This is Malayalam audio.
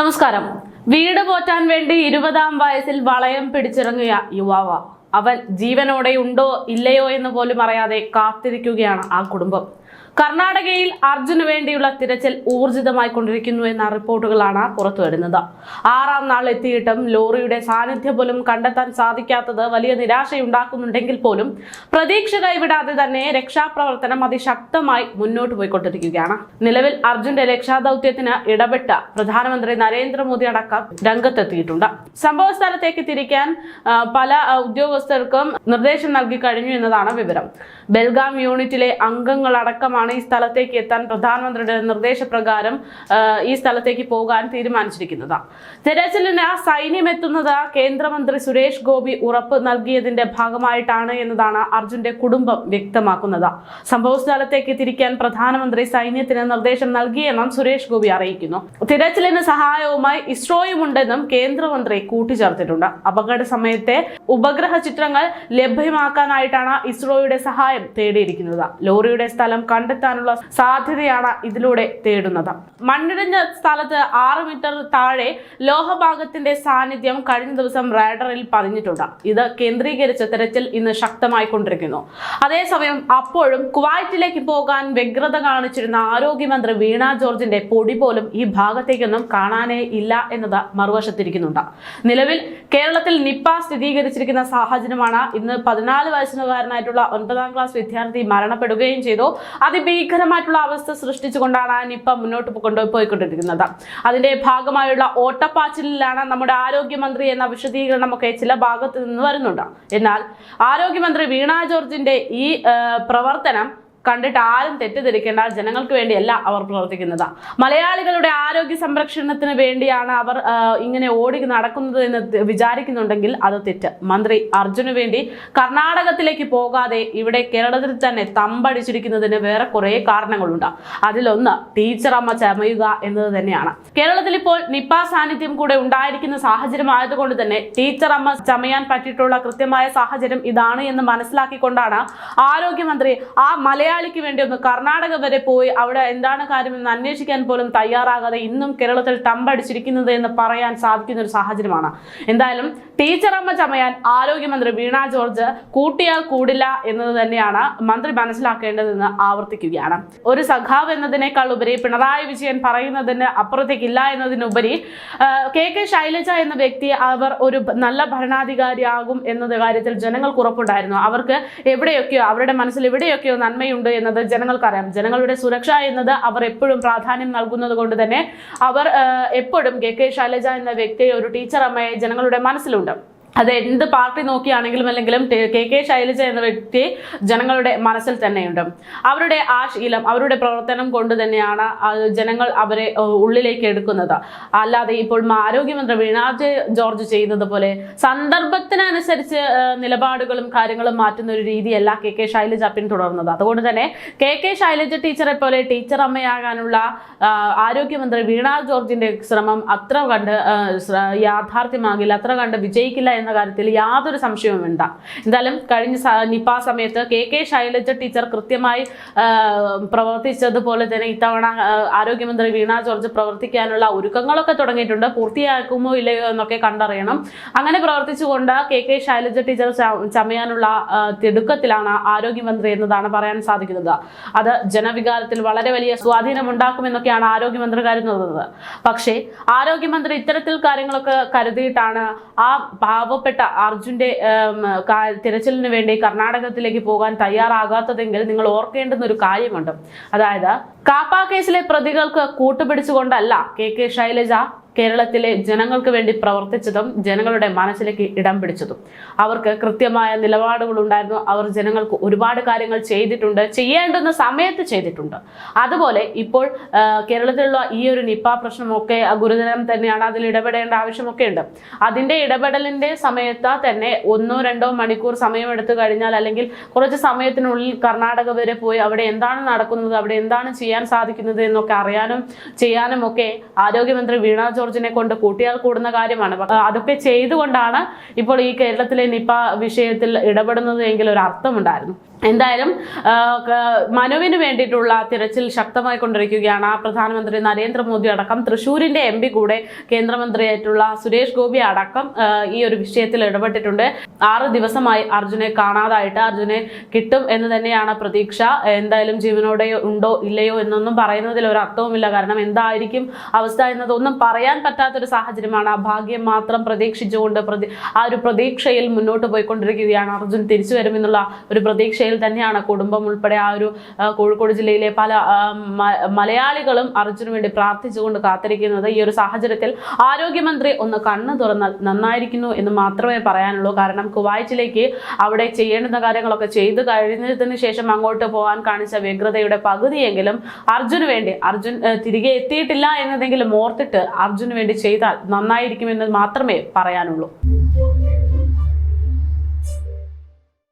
നമസ്കാരം. വീട് പോറ്റാൻ വേണ്ടി ഇരുപതാം വയസ്സിൽ വളയം പിടിച്ചിറങ്ങിയ യുവാവ. അവൻ ജീവനോടെ ഉണ്ടോ ഇല്ലയോ എന്ന് പോലും അറിയാതെ കാത്തിരിക്കുകയാണ് ആ കുടുംബം. കർണാടകയിൽ അർജുന് വേണ്ടിയുള്ള തിരച്ചിൽ ഊർജിതമായി കൊണ്ടിരിക്കുന്നു എന്ന റിപ്പോർട്ടുകളാണ് പുറത്തുവരുന്നത് ആറാം നാൾ എത്തിയിട്ടും ലോറിയുടെ സാന്നിധ്യം പോലും കണ്ടെത്താൻ സാധിക്കാത്തത് വലിയ നിരാശയുണ്ടാക്കുന്നുണ്ടെങ്കിൽ പോലും പ്രതീക്ഷ കൈവിടാതെ തന്നെ രക്ഷാപ്രവർത്തനം അതിശക്തമായി മുന്നോട്ട് പോയിക്കൊണ്ടിരിക്കുകയാണ്. നിലവിൽ അർജുന്റെ രക്ഷാദൌത്യത്തിന് ഇടപെട്ട പ്രധാനമന്ത്രി നരേന്ദ്രമോദി അടക്കം രംഗത്തെത്തിയിട്ടുണ്ട്. സംഭവ സ്ഥലത്തേക്ക് തിരിക്കാൻ പല ഉദ്യോഗസ്ഥർക്കും നിർദ്ദേശം നൽകി കഴിഞ്ഞു എന്നതാണ് വിവരം. ബെൽഗാം യൂണിറ്റിലെ അംഗങ്ങളടക്കമാണ് ഈ സ്ഥലത്തേക്ക് എത്താൻ പ്രധാനമന്ത്രിയുടെ നിർദ്ദേശപ്രകാരം ഈ സ്ഥലത്തേക്ക് പോകാൻ തീരുമാനിച്ചിരിക്കുന്നത്. തെരച്ചിലിന് സൈന്യം എത്തുന്നത് കേന്ദ്രമന്ത്രി സുരേഷ് ഗോപി ഉറപ്പ് നൽകിയതിന്റെ ഭാഗമായിട്ടാണ് എന്നതാണ് അർജുന്റെ കുടുംബം വ്യക്തമാക്കുന്നത്. സംഭവ സ്ഥലത്തേക്ക് തിരിക്കാൻ പ്രധാനമന്ത്രി സൈന്യത്തിന് നിർദ്ദേശം നൽകിയെന്നും സുരേഷ് ഗോപി അറിയിക്കുന്നു. തിരച്ചിലിന് സഹായവുമായി ഇസ്രോയും ഉണ്ടെന്നും കേന്ദ്രമന്ത്രി കൂട്ടിച്ചേർത്തിട്ടുണ്ട്. അപകട സമയത്തെ ഉപഗ്രഹ ചിത്രങ്ങൾ ലഭ്യമാക്കാനായിട്ടാണ് ഇസ്രോയുടെ സഹായം തേടിയിരിക്കുന്നത്. ലോറിയുടെ സ്ഥലം കണ്ടെത്താനുള്ള സാധ്യതയാണ് ഇതിലൂടെ തേടുന്നത്. മണ്ണിടിഞ്ഞ സ്ഥലത്ത് ആറ് മീറ്റർ താഴെ ലോഹഭാഗത്തിന്റെ സാന്നിധ്യം കഴിഞ്ഞ ദിവസം റാഡറിൽ പതിഞ്ഞിട്ടുണ്ട്. ഇത് കേന്ദ്രീകരിച്ച തെരച്ചിൽ ഇന്ന് ശക്തമായി കൊണ്ടിരിക്കുന്നു. അതേസമയം അപ്പോഴും കുവൈറ്റിലേക്ക് പോകാൻ വ്യഗ്രത കാണിച്ചിരുന്ന ആരോഗ്യമന്ത്രി വീണ ജോർജിന്റെ പൊടി പോലും ഈ ഭാഗത്തേക്കൊന്നും കാണാനേ ഇല്ല എന്നത് മറുവശത്തിരിക്കുന്നുണ്ട്. നിലവിൽ കേരളത്തിൽ നിപ്പ സ്ഥിരീകരിച്ചിരിക്കുന്ന സാഹചര്യമാണ്. ഇന്ന് പതിനാല് വയസ്സിനുകാരനായിട്ടുള്ള ഒൻപതാം ക്ലാസ് വിദ്യാർത്ഥി മരണപ്പെടുകയും ചെയ്തു. അതിഭീകരമായിട്ടുള്ള അവസ്ഥ സൃഷ്ടിച്ചുകൊണ്ടാണ് നിപ്പ മുന്നോട്ട് കൊണ്ടുപോയിക്കൊണ്ടിരിക്കുന്നത് അതിന്റെ ഭാഗമായുള്ള ഓട്ടപ്പാച്ചിലാണ് നമ്മുടെ ആരോഗ്യമന്ത്രി എന്ന വിശദീകരണമൊക്കെ ചില ഭാഗത്ത് നിന്ന് വരുന്നുണ്ട്. എന്നാൽ ആരോഗ്യമന്ത്രി വീണ ജോർജിന്റെ ഈ പ്രവർത്തനം കണ്ടിട്ട് ആരും തെറ്റിദ്ധരിക്കേണ്ട ജനങ്ങൾക്ക് വേണ്ടിയല്ല അവർ പ്രവർത്തിക്കുന്നത്. മലയാളികളുടെ ആരോഗ്യ സംരക്ഷണത്തിന് വേണ്ടിയാണ് അവർ ഇങ്ങനെ ഓടി നടക്കുന്നത് എന്ന് വിചാരിക്കുന്നുണ്ടെങ്കിൽ അത് തെറ്റ്. മന്ത്രി അർജുന് വേണ്ടി കർണാടകത്തിലേക്ക് പോകാതെ ഇവിടെ കേരളത്തിൽ തന്നെ തമ്പടിച്ചിരിക്കുന്നതിന് വേറെ കുറേ കാരണങ്ങളുണ്ട്. അതിലൊന്ന് ടീച്ചർ അമ്മ ചമയുക എന്നത് തന്നെയാണ്. കേരളത്തിൽ ഇപ്പോൾ നിപ്പ സാന്നിധ്യം കൂടെ ഉണ്ടായിരിക്കുന്ന സാഹചര്യം ആയതുകൊണ്ട് തന്നെ ടീച്ചർ അമ്മ ചമയാൻ പറ്റിയിട്ടുള്ള കൃത്യമായ സാഹചര്യം ഇതാണ് എന്ന് മനസ്സിലാക്കിക്കൊണ്ടാണ് ആരോഗ്യമന്ത്രി ആ മലയാളിക്ക് വേണ്ടി ഒന്ന് കർണാടക വരെ പോയി അവിടെ എന്താണ് കാര്യമെന്ന് അന്വേഷിക്കാൻ പോലും തയ്യാറാകാതെ ഇന്നും കേരളത്തിൽ തമ്പടിച്ചിരിക്കുന്നത് എന്ന് പറയാൻ സാധിക്കുന്ന ഒരു സാഹചര്യമാണ്. എന്തായാലും ടീച്ചറമ്മ ചമയാൻ ആരോഗ്യമന്ത്രി വീണ ജോർജ് കൂട്ടിയാൽ കൂടില്ല എന്നത് തന്നെയാണ് മന്ത്രി മനസ്സിലാക്കേണ്ടതെന്ന് ആവർത്തിക്കുകയാണ്. ഒരു സഖാവ് എന്നതിനേക്കാൾ ഉപരി പിണറായി വിജയൻ പറയുന്നതിന് അപ്പുറത്തേക്കില്ല എന്നതിനുപരി കെ കെ ശൈലജ എന്ന വ്യക്തി അവർ ഒരു നല്ല ഭരണാധികാരിയാകും എന്നത് കാര്യത്തിൽ ജനങ്ങൾക്ക് ഉറപ്പുണ്ടായിരുന്നു. അവർക്ക് എവിടെയൊക്കെയോ അവരുടെ മനസ്സിൽ എവിടെയൊക്കെയോ നന്മയുണ്ട് എന്നത് ജനങ്ങൾക്കറിയാം. ജനങ്ങളുടെ സുരക്ഷ എന്നത് അവർ എപ്പോഴും പ്രാധാന്യം നൽകുന്നത് കൊണ്ട് തന്നെ അവർ എപ്പോഴും കെ കെ ശൈലജ എന്ന വ്യക്തി ഒരു ടീച്ചർ അമ്മയെ ജനങ്ങളുടെ മനസ്സിലുണ്ട്. അത് എന്ത് പാർട്ടി നോക്കിയാണെങ്കിലും അല്ലെങ്കിലും കെ കെ ശൈലജ എന്ന വ്യക്തി ജനങ്ങളുടെ മനസ്സിൽ തന്നെയുണ്ട്. അവരുടെ ആ ശീലം അവരുടെ പ്രവർത്തനം കൊണ്ട് തന്നെയാണ് ജനങ്ങൾ അവരെ ഉള്ളിലേക്ക് എടുക്കുന്നത്. അല്ലാതെ ഇപ്പോൾ ആരോഗ്യമന്ത്രി വീണ ജോർജ് ചെയ്യുന്നത് പോലെ സന്ദർഭത്തിനനുസരിച്ച് നിലപാടുകളും കാര്യങ്ങളും മാറ്റുന്ന ഒരു രീതിയല്ല കെ കെ ശൈലജ പിന്തുടർന്നത്. അതുകൊണ്ട് തന്നെ കെ കെ ശൈലജ ടീച്ചറെ പോലെ ടീച്ചർ അമ്മയാകാനുള്ള ആരോഗ്യമന്ത്രി വീണ ജോർജിന്റെ ശ്രമം അത്ര കണ്ട് യാഥാർത്ഥ്യമാകില്ല അത്ര കണ്ട് വിജയിക്കില്ല എന്ന കാര്യത്തിൽ യാതൊരു സംശയവും വേണ്ട. എന്തായാലും കഴിഞ്ഞ നിപ സമയത്ത് കെ കെ ശൈലജ ടീച്ചർ കൃത്യമായി പ്രവർത്തിച്ചതുപോലെ തന്നെ ഇത്തവണ ആരോഗ്യമന്ത്രി വീണ ജോർജ് പ്രവർത്തിക്കാനുള്ള ഒരുക്കങ്ങളൊക്കെ തുടങ്ങിയിട്ടുണ്ട്. പൂർത്തിയാക്കുമോ ഇല്ലയോ എന്നൊക്കെ കണ്ടറിയണം. അങ്ങനെ പ്രവർത്തിച്ചുകൊണ്ട് കെ കെ ശൈലജ ടീച്ചർ ചമയാനുള്ള തിടുക്കത്തിലാണ് ആരോഗ്യമന്ത്രി എന്നതാണ് പറയാൻ സാധിക്കുന്നത്. അത് ജനവികാരത്തിൽ വളരെ വലിയ സ്വാധീനം ഉണ്ടാക്കുമെന്നൊക്കെയാണ് ആരോഗ്യമന്ത്രി കരുതുന്നത്. പക്ഷേ ആരോഗ്യമന്ത്രി ഇത്തരത്തിൽ കാര്യങ്ങളൊക്കെ കരുതിയിട്ടാണ് ആ പാവപ്പെട്ട അർജുന്റെ ഉം, തിരച്ചിലിന് വേണ്ടി കർണാടകത്തിലേക്ക് പോകാൻ തയ്യാറാകാത്തതെങ്കിൽ നിങ്ങൾ ഓർക്കേണ്ടുന്ന ഒരു കാര്യമുണ്ട്. അതായത് കാപ്പ കേസിലെ പ്രതികൾക്ക് കൂട്ടുപിടിച്ചുകൊണ്ടല്ല കെ കെ ശൈലജ കേരളത്തിലെ ജനങ്ങൾക്ക് വേണ്ടി പ്രവർത്തിച്ചതും ജനങ്ങളുടെ മനസ്സിലേക്ക് ഇടം പിടിച്ചതും. അവർക്ക് കൃത്യമായ നിലപാടുകൾ ഉണ്ടായിരുന്നു അവർ ജനങ്ങൾക്ക് ഒരുപാട് കാര്യങ്ങൾ ചെയ്തിട്ടുണ്ട്. ചെയ്യേണ്ടുന്ന സമയത്ത് ചെയ്തിട്ടുണ്ട്. അതുപോലെ ഇപ്പോൾ കേരളത്തിലുള്ള ഈ ഒരു നിപ്പ പ്രശ്നമൊക്കെ ഗുരുതരം തന്നെയാണ്. അതിൽ ഇടപെടേണ്ട ആവശ്യമൊക്കെ ഉണ്ട്. അതിന്റെ ഇടപെടലിന്റെ സമയത്ത് തന്നെ ഒന്നോ രണ്ടോ മണിക്കൂർ സമയമെടുത്തു കഴിഞ്ഞാൽ അല്ലെങ്കിൽ കുറച്ച് സമയത്തിനുള്ളിൽ കർണാടക വരെ പോയി അവിടെ എന്താണ് നടക്കുന്നത് അവിടെ എന്താണ് ചെയ്യാൻ സാധിക്കുന്നത് എന്നൊക്കെ അറിയാനും ചെയ്യാനും ഒക്കെ ആരോഗ്യമന്ത്രി വീണ ജോർജിനെ കൊണ്ട് കൂട്ടിയാൽ കൂടുന്ന കാര്യമാണ്. അതൊക്കെ ചെയ്തുകൊണ്ടാണ് ഇപ്പോൾ ഈ കേരളത്തിലെ നിപ വിഷയത്തിൽ ഇടപെടുന്നത് എങ്കിൽ ഒരു അർത്ഥമുണ്ടായിരുന്നു. എന്തായാലും മനുവിന് വേണ്ടിയിട്ടുള്ള തിരച്ചിൽ ശക്തമായി കൊണ്ടിരിക്കുകയാണ്. പ്രധാനമന്ത്രി നരേന്ദ്രമോദി അടക്കം തൃശൂരിന്റെ എം പി കൂടെ കേന്ദ്രമന്ത്രിയായിട്ടുള്ള സുരേഷ് ഗോപി അടക്കം ഈ ഒരു വിഷയത്തിൽ ഇടപെട്ടിട്ടുണ്ട്. ആറ് ദിവസമായി അർജുനെ കാണാതായിട്ട് അർജുനെ കിട്ടും എന്ന് തന്നെയാണ് പ്രതീക്ഷ. എന്തായാലും ജീവനോടെ ഉണ്ടോ ഇല്ലയോ എന്നൊന്നും പറയുന്നതിൽ ഒരു അർത്ഥവുമില്ല. കാരണം എന്തായിരിക്കും അവസ്ഥ എന്നതൊന്നും പറയാൻ പറ്റാത്തൊരു സാഹചര്യമാണ്. ആ ഭാഗ്യം മാത്രം പ്രതീക്ഷിച്ചുകൊണ്ട് ആ ഒരു പ്രതീക്ഷയിൽ മുന്നോട്ട് പോയിക്കൊണ്ടിരിക്കുകയാണ് അർജുൻ. തിരിച്ചു വരുമെന്നുള്ള ഒരു പ്രതീക്ഷയിൽ തന്നെയാണ് കുടുംബം ഉൾപ്പെടെ ആ ഒരു കോഴിക്കോട് ജില്ലയിലെ പല മലയാളികളും അർജുന് വേണ്ടി പ്രാർത്ഥിച്ചുകൊണ്ട് കാത്തിരിക്കുന്നത് ഈ ഒരു സാഹചര്യത്തിൽ ആരോഗ്യമന്ത്രി ഒന്ന് കണ്ണു തുറന്നാൽ നന്നായിരിക്കുന്നു എന്ന് മാത്രമേ പറയാനുള്ളൂ. കാരണം കുവൈറ്റിലേക്ക് അവിടെ ചെയ്യേണ്ടുന്ന കാര്യങ്ങളൊക്കെ ചെയ്തു കഴിഞ്ഞതിന് ശേഷം അങ്ങോട്ട് പോകാൻ കാണിച്ച വ്യഗ്രതയുടെ പകുതിയെങ്കിലും അർജുന് വേണ്ടി അർജുൻ തിരികെ എത്തിയിട്ടില്ല എന്നതെങ്കിലും ഓർത്തിട്ട് അർജുന് വേണ്ടി ചെയ്താൽ നന്നായിരിക്കുമെന്ന് മാത്രമേ പറയാനുള്ളൂ.